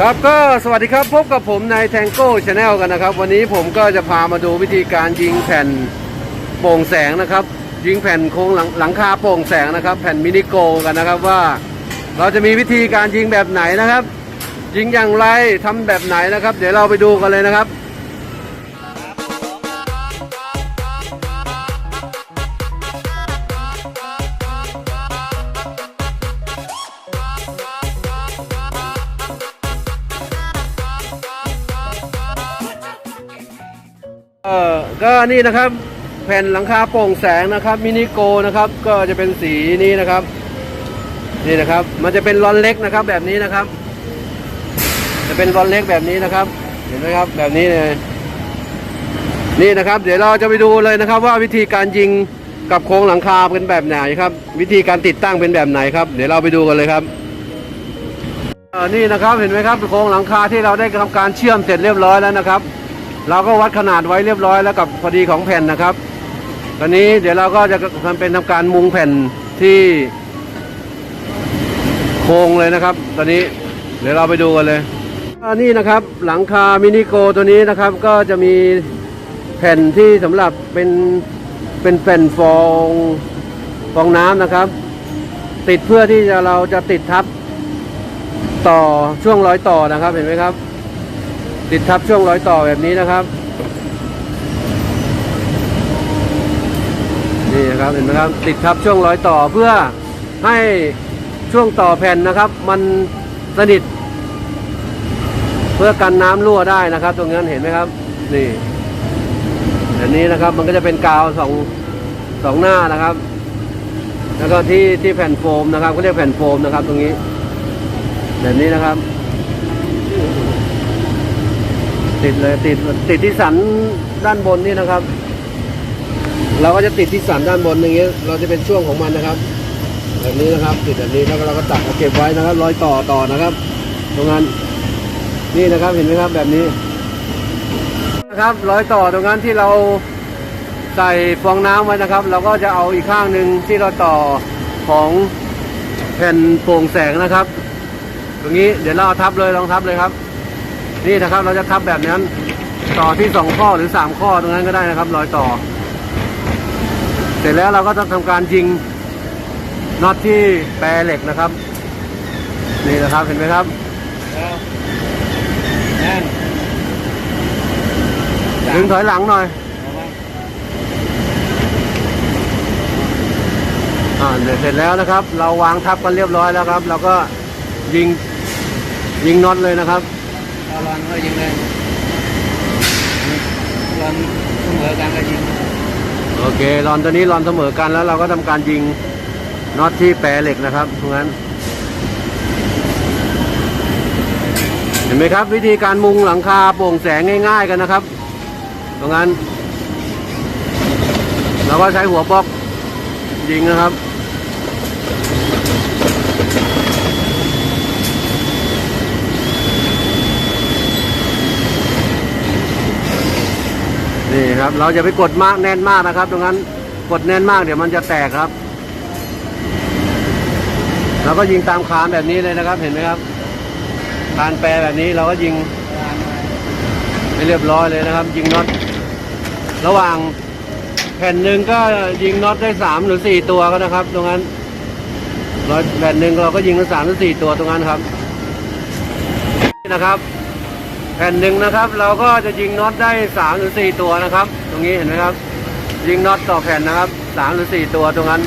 ครับก็สวัสดีครับพบกับผมในแทงโก้ชาแนลกันนะครับ วันนี้ผมก็จะพามาดูวิธีการยิงแผ่นโปร่งแสงนะครับ ยิงแผ่นโค้งหลังหลังคาโปร่งแสงนะครับ แผ่นมินิโกกันนะครับว่า เราจะมีวิธีการยิงแบบไหนนะครับ ยิงอย่างไรทำแบบไหนนะครับ เดี๋ยวเราไปดูกันเลยนะครับ เออก็นี่นะครับ แผ่นหลังคาโปร่งแสงนะครับมินิโกนะครับก็จะเป็นสีนี้นะครับ นี่นะครับ มันจะเป็นรอนเล็กนะครับ แบบนี้นะครับ จะเป็นรอนเล็กแบบนี้นะครับ เห็นไหมครับแบบนี้เลยนี่นะครับ เดี๋ยวเราจะไปดูเลยนะครับ ว่าวิธีการยิงกับโครงหลังคาเป็นแบบไหนครับ วิธีการติดตั้งเป็นแบบไหนครับ เดี๋ยวเราไปดูกันเลยครับนี่นะครับเห็นไหมครับโครงหลังคาที่เราได้ทำการเชื่อมเสร็จเรียบร้อยแล้วนะครับ เราก็วัดขนาดไว้เรียบร้อยแล้วกับพอดีของแผ่นนะครับ ตอนนี้เดี๋ยวเราก็จะทำเป็นทำการมุงแผ่นที่โครงเลยนะครับ ตอนนี้เดี๋ยวเราไปดูกันเลยอันนี้นะครับหลังคามินิโกตัวนี้นะครับ ก็จะมีแผ่นที่สำหรับเป็นเป็นแผ่นฟองฟองน้ำนะครับ ติดเพื่อที่จะเราจะติดทับต่อช่วงร้อยต่อนะครับเห็นไหมครับ ติดทับช่วงรอยต่อแบบนี้นะครับ นี่นะครับเห็นไหมครับติดทับช่วงรอยต่อเพื่อให้ช่วงต่อแผ่นนะครับ มันสนิท เพื่อกันน้ำรั่วได้นะครับ ตรงนั้นเห็นไหมครับ นี่อันนี้นะครับมันก็จะเป็นกาวสองสองหน้านะครับ แล้วก็ที่ที่แผ่นโฟมนะครับก็เรียกแผ่นโฟมนะครับ ตรงนี้แบบนี้นะครับ ติดเลยติดติดที่สันด้านบนนี่นะครับ เราก็จะติดที่สันด้านบนอย่างเงี้ย เราจะเป็นช่วงของมันนะครับแบบนี้นะครับ ติดแบบนี้แล้วเราก็ตัดเก็บไว้นะครับรอยต่อต่อนะครับตรงนั้นนี่นะครับเห็นไหมครับแบบนี้นะครับรอยต่อตรงนั้นที่เราใส่ฟองน้ำไว้นะครับ เราก็จะเอาอีกข้างหนึ่งที่เราต่อของแผ่นโปร่งแสงนะครับ ตรงนี้เดี๋ยวเราเอาทับเลยลองทับเลยครับ นี่นะครับเราจะทับแบบนั้น ต่อที่สองข้อหรือสามข้อตรงนั้นก็ได้นะครับ รอยต่อ เสร็จแล้วเราก็ต้องทำการยิงน็อตที่แปรเหล็กนะครับ นี่นะครับเห็นไหมครับนั่นดึงถอยหลังหน่อยอ่าเดี๋ยวเสร็จแล้วนะครับ เราวางทับกันเรียบร้อยแล้วครับ เราก็ยิงยิงน็อตเลยนะครับ เอาลอนก็ยิงเลยลอนเสมอกันก็ยิงโอเครอนตัวนี้รอนเสมอกันแล้วเราก็ทำการยิงน็อตที่แปรเหล็กนะครับตราะงั้น เห็นไหมครับ วิธีการมุงหลังคาโปร่งแสงง่าย ๆกันนะครับตราะงั้น เราก็ใช้หัวบล็อกยิงนะครับ ครับ เราจะไปกดมากแน่นมากนะครับตรงนั้นกดแน่นมากเดี๋ยวมันจะแตกครับ เราก็ยิงตามคานแบบนี้เลยนะครับ เห็นไหมครับคานแปรแบบนี้เราก็ยิงให้เรียบร้อยเลยนะครับ ยิงน็อตระหว่างแผ่นหนึ่งก็ยิงน็อตได้สามหรือสี่ตัวก็นะครับ ตรงนั้นแผ่นหนึ่งเราก็ยิงได้สามหรือสี่ตัวตรงนั้นครับนี่นะครับ แผ่นหนึ่งนะครับ เราก็จะยิงน็อตได้สามหรือสี่ตัวนะครับ ตรงนี้เห็นไหมครับ ยิงน็อตต่อแผ่นนะครับสามหรือสี่ตัวตรงนั้น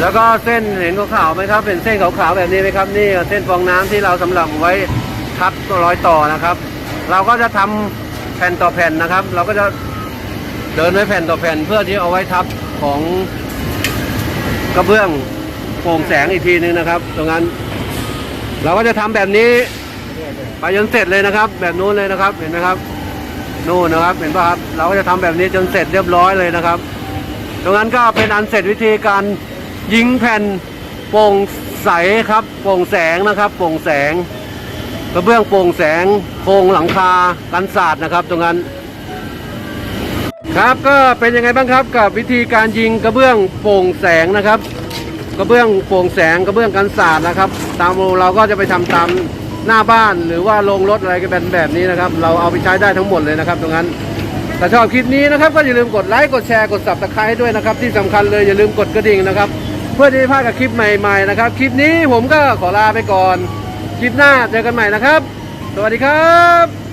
แล้วก็เส้นเห็นขาวๆไหมครับ เป็นเส้นขาวๆแบบนี้ไหมครับ นี่เส้นฟองน้ำที่เราสำหรับไว้ทับร้อยต่อนะครับ เราก็จะทำแผ่นต่อแผ่นนะครับ เราก็จะเดินไว้แผ่นต่อแผ่นเพื่อที่เอาไว้ทับของกระเบื้องโปร่งแสงอีกทีนึงนะครับ ตรงนั้น เราก็จะทำแบบนี้ ไปจนเสร็จเลยนะครับ แบบนู้นเลยนะครับเห็นไหมครับนู่นนะครับ เห็นป่ะครับ เราก็จะทำแบบนี้จนเสร็จเรียบร้อยเลยนะครับตรงนั้นก็เป็นอันเสร็จวิธีการยิงแผ่นโปร่งใสครับโปร่งแสงนะครับโปร่งแสงกระเบื้องโปร่งแสงโครงหลังคากันศาสตร์นะครับ ตรงนั้น ครับก็เป็นยังไงบ้างครับกับวิธีการยิงกระเบื้องโปร่งแสงนะครับ กระเบื้องโปร่งแสงกระเบื้องกันศาสตร์นะครับ ตามเราก็จะไปทำตาม หน้าบ้านหรือว่าโรงรถอะไรก็เป็นแบบนี้นะครับ เราเอาไปใช้ได้ทั้งหมดเลยนะครับ ตรงนั้นถ้าชอบคลิปนี้นะครับ ก็อย่าลืมกดไลค์กดแชร์กด subscribe ด้วยนะครับ ที่สำคัญเลยอย่าลืมกดกระดิ่งนะครับ เพื่อที่จะไม่พลาดกับคลิปใหม่ๆนะครับ คลิปนี้ผมก็ขอลาไปก่อน คลิปหน้าเจอกันใหม่นะครับ สวัสดีครับ